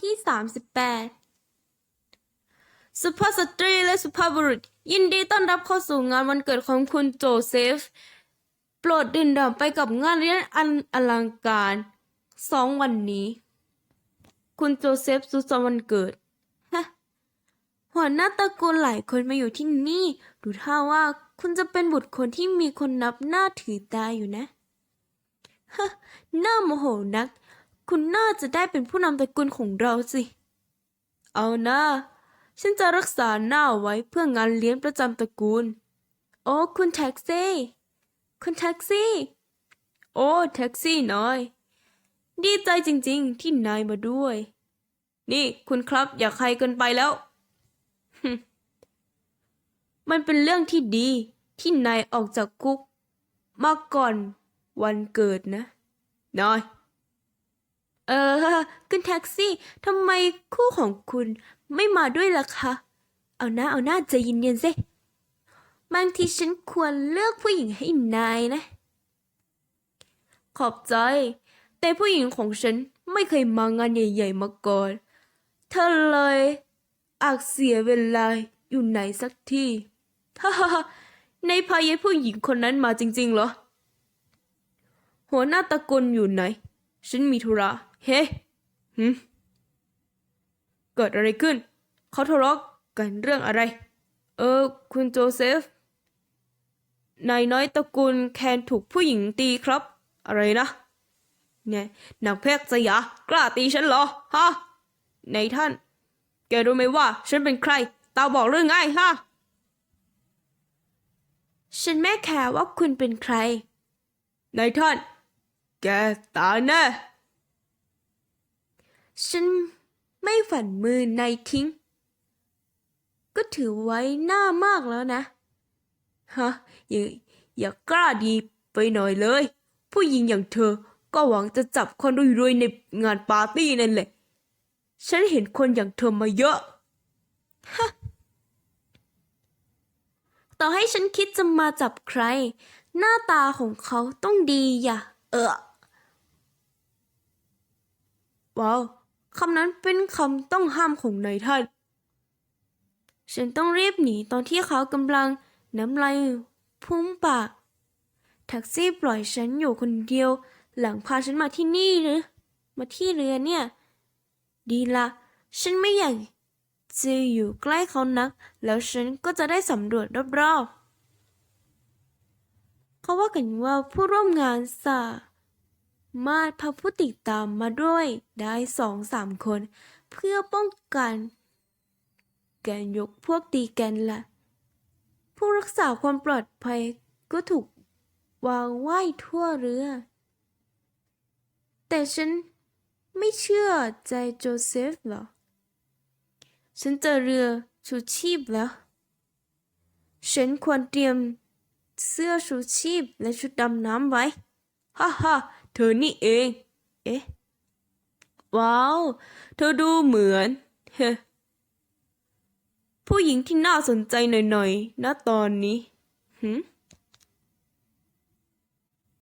ที่ 38 สุภาพสตรีและสุภาพบุรุษ ยินดีต้อนรับเข้าสู่งานวันเกิดของคุณโจเซฟ โปรดดื่มด่ำไปกับงานเลี้ยงอันอลังการสองวันนี้ คุณโจเซฟสุสวันเกิดฮะหัวหน้าตระกูลหลายคนมาอยู่ที่นี่ ดูท่าว่าคุณจะเป็นบุตรคนที่มีคนนับหน้าถือตาอยู่นะฮะน่าโมโหนัก คุณน่าจะได้เป็นผู้นำตระกูลของเราสิ เอานะ ฉันจะรักษาหน้าไว้เพื่องานเลี้ยงประจำตระกูล โอ้คุณแท็กซี่ คุณแท็กซี่ โอ้แท็กซี่น้อย ดีใจจริงๆ ที่นายมาด้วย นี่คุณครับอย่าใครเกินไปแล้ว มันเป็นเรื่องที่ดีที่นายออกจากคุกมาก่อนวันเกิดนะนาย เออคุณแท็กซี่ทำไมคู่ของคุณไม่มาด้วยล่ะคะ เอาหน้าเอาหน้าใจเย็นๆสิบางทีฉันควรเลือกผู้หญิงให้นายนะ ขอบใจ แต่ผู้หญิงของฉันไม่เคยมางานใหญ่ ๆ มาก่อน เธอเลยอาจเสียเวลาอยู่ไหนสักที่ฮ่าฮ่าฮ่ในพายผู้หญิงคนนั้นมาจริง ๆ เหรอ หัวหน้าตะกูลอยู่ไหน ฉันมีธุระ เฮ้หืมเกิดอะไรขึ้น เขาทะเลาะกันเรื่องอะไร เออ คุณโจเซฟ นายน้อยตระกูลแคนถูกผู้หญิงตีครับ อะไรนะ เนี่ยนางเพกสยากล้าตีฉันเหรอ ฮะ ในายท่าน แกรู้ไหมว่า ฉันเป็นใคร ตาบอกเรื่องไงฮะ ฉันไม่แคร์ว่าคุณเป็นใครนายท่าน แกตายแน่ฉันไม่ฝันมือนายทิ้ง ก็ถือไว้หน้ามากแล้วนะ ฮะ อย่าอย่ากล้าดีไปหน่อยเลย ผู้หญิงอย่างเธอก็หวังจะจับคนรวยๆในงานปาร์ตี้นั่นแหละ ฉันเห็นคนอย่างเธอมาเยอะ ฮะ ต่อให้ฉันคิดจะมาจับใคร หน้าตาของเขาต้องดีอย่าเออ ว้าวคำนั้นเป็นคำต้องห้ามของนายท่าน ฉันต้องรีบหนีตอนที่เขากำลังน้ำลายพุ่งปาก แท็กซี่ปล่อยฉันอยู่คนเดียว หลังพาฉันมาที่นี่หรือมาที่เรือเนี่ย ดีละ ฉันไม่อยากจะอยู่ใกล้เขานัก แล้วฉันก็จะได้สำรวจรอบๆเขาว่ากันว่าผู้ร่วมงานสา มารถพาผู้ติดตามมาด้วยได้สองสามคน เพื่อป้องกัน แการยกพวกตีกันละผู้รักษาความปลอดภัยก็ถูกวางไว้ทั่วเรือ แต่ฉันไม่เชื่อใจโจเซฟหรอ ฉันเจอเรือชูชีพแล้ว ฉันควรเตรียมเสื้อชูชีพและชุดดำน้ำไว้ ฮ่าฮ่า เธอนี่เอง เอ๊ะ ว้าว เธอดูเหมือน เฮ้ผู้หญิงที่น่าสนใจหน่อยๆณตอนนี้หืม